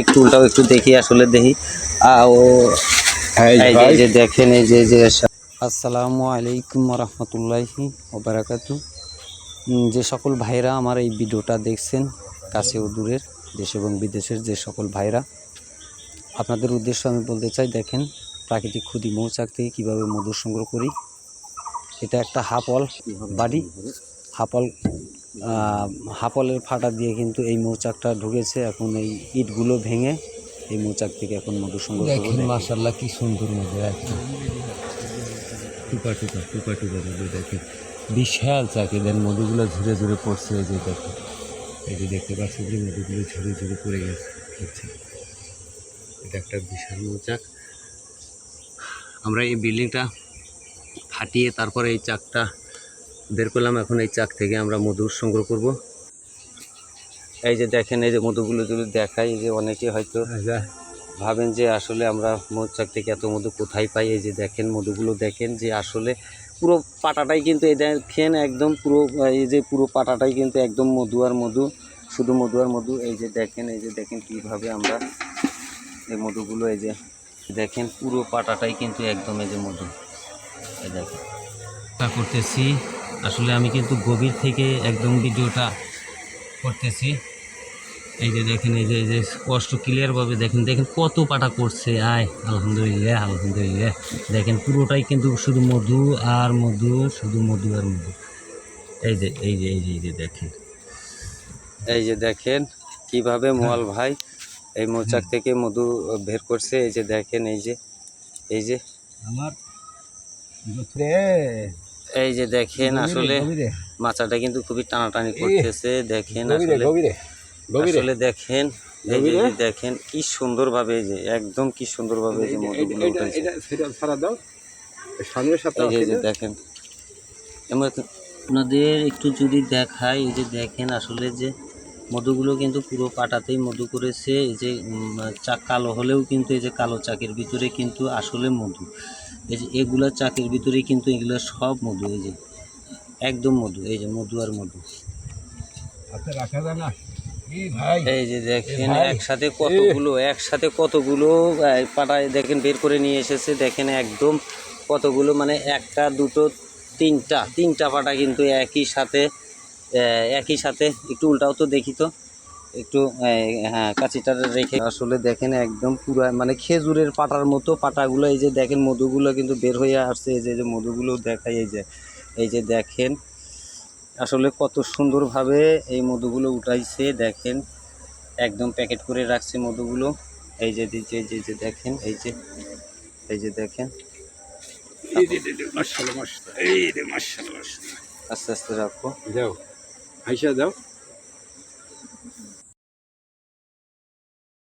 একটু উল্টাও একটু দেখি আসলে দেখি। ও এই যে- দেখেন এই যে যে আসসালামু আলাইকুম রহমতুল্লাহি ওবারাকাতু যে সকল ভাইরা আমার এই ভিডিওটা দেখছেন কাছে ও দূরের দেশ এবং বিদেশের যে সকল ভাইরা আপনাদের উদ্দেশ্য আমি বলতে চাই দেখেন প্রাকৃতিক ক্ষুদি মৌচাক থেকে কীভাবে মধু সংগ্রহ করি। এটা একটা হাপল বাড়ি। আহ, হাপলের ফাটা দিয়ে কিন্তু এই মৌচাকটা ঢুকেছে। এখন এই ইটগুলো ভেঙে এই মৌচাক থেকে এখন মধু সংগ্রহ দেখেন মাশাল্লাহ কি সুন্দর মধু একটা টুপা টুপা টুপা টুপা মধু দেখেন। বিশাল চাকিদের মধুগুলো ঝুড়ে ঝুড়ে পড়ছে এই যে দেখেন। এই যে দেখতে পাচ্ছেন যে মধুগুলো ঝুড়ে ঝুড়ে পড়ে গেছে এটা একটা বিশাল মৌচাক। আমরা এই বিল্ডিংটা ফাটিয়ে তারপরে এই চাকটা বের করলাম এখন এই চাক থেকে আমরা মধু সংগ্রহ করব। এই যে দেখেন এই যে মধুগুলো যদি দেখাই এই যে অনেকে হয়তো ভাবেন যে আসলে আমরা মৌচাক থেকে এত মধু কোথায় পাই? এই যে দেখেন মধুগুলো দেখেন যে আসলে পুরো পাটাটাই কিন্তু এই দেখেন একদম পুরো এই যে পুরো পাটাটাই কিন্তু একদম মধু আর মধু শুধু মধু আর মধু। এই যে দেখেন এই যে দেখেন কীভাবে আমরা এই মধুগুলো এই যে দেখেন পুরো পাটাটাই কিন্তু একদম এই যে মধু। এই দেখেন। করতেছি। আসলে আমি কিন্তু গভীর থেকে একদম ভিডিওটা করতেছি। এই যে দেখেন, এই যে এই যে স্পষ্ট ক্লিয়ারভাবে দেখেন দেখেন কত পাটা করছে। আয়, আলহামদুলিল্লাহ আলহামদুলিল্লাহ। দেখেন পুরোটাই কিন্তু শুধু মধু আর মধু, শুধু মধু আর মধু। এই যে এই যে এই যে এই যে দেখেন। এই যে দেখেন কীভাবে মোয়াল ভাই এই মৌচাক থেকে মধু বের করছে। এই যে দেখেন, এই যে এই যে। আমার এই যে দেখেন আসলে মাচাটা কিন্তু খুবই টানাটানি করতেছে দেখেন আসলে। আসলে দেখেন এই যে- দেখেন কি সুন্দরভাবে এই যে একদম কি সুন্দরভাবে এই যে মধুগুলো উঠেছে। এই যে দেখেন। আপনাদের একটু যদি দেখাই এই যে দেখেন আসলে যে মধুগুলো কিন্তু পুরো পাটাতেই মধু করেছে। এই যে চাক কালো হলেও কিন্তু এই যে কালো চাকের ভিতরে কিন্তু আসলে মধু। এই যে এগুলা চাকের ভিতরেই কিন্তু এগুলো সব মধু এই যে একদম মধু এই যে মধু আর মধু। এই যে দেখেন একসাথে কতগুলো একসাথে কতগুলো পাটায় দেখেন বের করে নিয়ে এসেছে দেখেন একদম কতগুলো মানে একটা দুটো তিনটা তিনটা পাটা কিন্তু একই সাথে একই সাথে একটু উল্টাও তো দেখি তো। একটু হ্যাঁ কাঁচিটা রেখে আসলে দেখেন একদম পুরো মানে খেজুরের পাটার মতো পাটাগুলো এই যে দেখেন মধুগুলো কিন্তু বের হয়ে আসছে এই যে এই যে মধুগুলো দেখাই এই যে এই যে দেখেন আসলে কত সুন্দরভাবে এই মধুগুলো উঠাইছে দেখেন একদম প্যাকেট করে রাখছে মধুগুলো এই যে যে এই যে দেখেন এই যে এই যে দেখেন আস্তে আস্তে রাখো যাও আইসা যাও